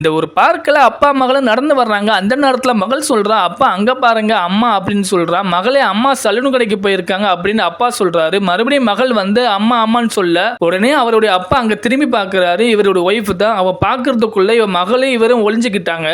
இந்த ஒரு பார்க்கில் அப்பா மகளும் நடந்து வர்றாங்க. அந்த நேரத்தில் மகள் சொல்கிறா அப்பா அங்கே பாருங்க அம்மா அப்படின்னு சொல்கிறா மகளே அம்மா சலூன் கடைக்கு போயிருக்காங்க அப்படின்னு அப்பா சொல்கிறாரு மறுபடியும் மகள் வந்து அம்மா அம்மான்னு சொல்ல. உடனே அவருடைய அப்பா அங்கே திரும்பி பார்க்குறாரு இவருடைய ஒய்ஃப் தான். அவள் பார்க்குறதுக்குள்ளே இவன் மகளையும் இவரும் ஒளிஞ்சுக்கிட்டாங்க.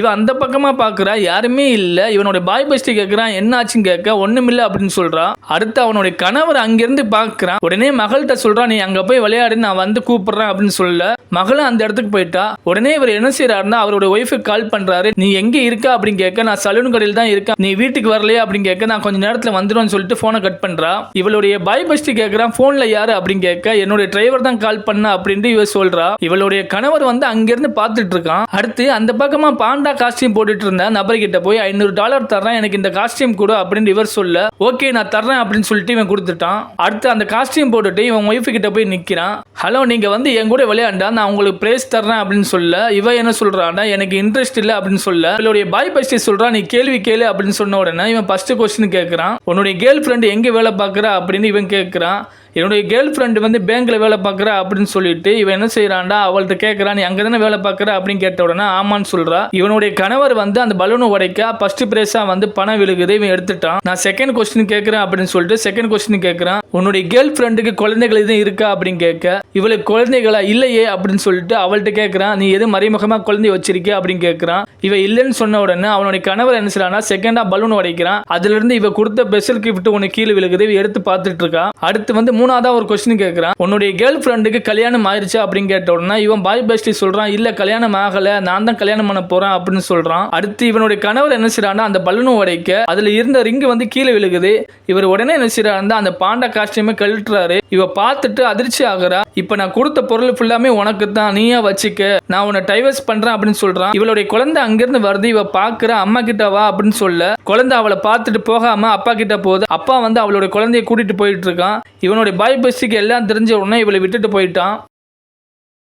இவன் அந்த பக்கமாக பார்க்குறா யாருமே இல்லை. இவனுடைய பாய் பஸ்டி கேட்குறான் என்ன ஆச்சுன்னு கேட்க ஒண்ணுமில்ல அப்படின்னு சொல்கிறான் அடுத்து அவனுடைய கணவர் அங்கேருந்து பார்க்குறான் உடனே மகள்கிட்ட சொல்கிறான் நீ அங்கே போய் விளையாடு நான் வந்து கூப்பிட்றேன் அப்படின்னு சொல்ல. மகளும் அந்த இடத்துக்கு போயிட்டா உடனே இவர் என்ன செய்யறாருன்னா அவரோட ஒய்ஃபுக்கு கால் பண்றாரு. நீ எங்க இருக்க? அப்படின்னு கேட்க நான் சலூன் கடையில் தான் இருக்கேன். நீ வீட்டுக்கு வரலையா? அப்படின்னு கேட்க நான் கொஞ்ச நேரத்தில் வந்துடும் சொல்லிட்டு போனை கட் பண்றா. இவளுடைய பாய் பஸ்ட் கேட்கறான் போன்ல யாரு? அப்படின்னு கேட்க என்னுடைய டிரைவர் தான் கால் பண்ண அப்படின்ட்டு இவ சொல்றா. இவளுடைய கணவர் வந்து அங்கிருந்து பார்த்துட்டு இருக்கான். அடுத்து அந்த பக்கமா பாண்டா காஸ்டியூம் போட்டுட்டு இருந்த நபர்கிட்ட போய் ஐநூறு டாலர் தர்றேன் எனக்கு இந்த காஸ்டியூம் கூட அப்படின்னு இவர் சொல்ல ஓகே நான் தர்றேன் அப்படின்னு சொல்லிட்டு இவன் கொடுத்துட்டான். அடுத்து அந்த காஸ்டியூம் போட்டுட்டு இவன் ஒய்ஃபு கிட்ட போய் நிக்கிறான். ஹலோ நீங்கள் வந்து என் கூட விளையாண்டா நான் உங்களுக்கு பிரைஸ் தர்றேன் அப்படின்னு சொல்ல இவன் என்ன சொல்கிறான்னா எனக்கு இன்ட்ரெஸ்ட் இல்லை அப்படின்னு சொல்ல இவளுடைய பாய் பஸ்டி சொல்கிறான் நீ கேள்வி கேளு அப்படின்னு சொன்ன உடனே இவன் ஃபஸ்ட்டு கொஸ்டின் கேட்குறான் உன்னுடைய கேர்ள் ஃப்ரெண்டு எங்கே வேலை பார்க்கறா? அப்படின்னு இவன் கேட்குறான் என்னுடைய கேர்ள் ஃப்ரெண்டு வந்து பேங்க்கில் வேலை பார்க்குறா அப்படின்னு சொல்லிட்டு இவன் என்ன செய்யறான்டா அவள்கிட்ட கேட்கறான் நீ அங்கே தானே வேலை பார்க்குற? அப்படின்னு கேட்ட உடனே ஆமான்னு சொல்கிறா இவனுடைய கணவர் வந்து அந்த பலூனை உடைக்க ஃபர்ஸ்ட் ப்ரைஸாக வந்து பணம் விழுகுது இவன் எடுத்துட்டான். நான் செகண்ட் கொஸ்டின் கேட்குறேன் அப்படின்னு சொல்லிட்டு செகண்ட் கொஸ்டின் கேட்குறான் உன்னுடைய கேர்ள் ஃப்ரெண்டுக்கு குழந்தைகள் எதுவும் இருக்கா அப்படின்னு கேட்க இவளுக்கு குழந்தைகளா இல்லையே? அப்படின்னு சொல்லிட்டு அவள்கிட்ட கேட்குறான் நீ எதுவும் மறைமுகமா குழந்தை வச்சிருக்க அப்படின்னு கேட்குறான் இவ இல்லைன்னு சொன்ன உடனே அவனுடைய கணவர் என்ன செய்யறான்னா செகண்டாக பலூன் உடைக்கிறான். அதுல இருந்து இவ கொடுத்த ஸ்பெஷல் கிஃப்ட் உனக்கு கீழே விழுகுது இவ எடுத்து பார்த்துட்டு இருக்கான் அடுத்து வந்து மூணாவதாக ஒரு கொஸ்டின் கேட்குறான் உன்னுடைய கேர்ள் ஃப்ரெண்டுக்கு கல்யாணம் ஆயிடுச்சு அப்படின்னு கேட்ட உடனே இவன் பாய் பெஸ்டி சொல்றான் இல்லை கல்யாணம் ஆகலை நான் தான் கல்யாணம் பண்ண போறேன் அப்படின்னு சொல்றான். அடுத்து இவனுடைய கணவர் என்ன செய்கிறான்னா அந்த பலூனை உடைக்க அதுல இருந்த ரிங்கு வந்து கீழே விழுகுது. இவர் உடனே என்ன செய்கிறாருந்தா அந்த பாண்டா காஸ்டியூமே கழட்டுறாரு. இவ பார்த்துட்டு அதிர்ச்சி ஆகுறா. இப்போ நான் கொடுத்த பொருள் ஃபுல்லாமே உனக்கு தான் நீயா வச்சுக்க. நான் உன்னை டைவர்ஸ் பண்றேன் அப்படின்னு சொல்றான். இவளுடைய குழந்தை அங்கிருந்து வருது. இவ பாக்குற அம்மா கிட்ட வா அப்படின்னு சொல்ல. குழந்தை அவளை பார்த்துட்டு போகாம அப்பா கிட்ட போகுது. அப்பா வந்து அவளோட குழந்தைய கூட்டிட்டு போயிட்டு இருக்கான். இவனுடைய பாய் பஸ்டிக்கு எல்லாம் தெரிஞ்ச உடனே இவளை விட்டுட்டு போயிட்டான்.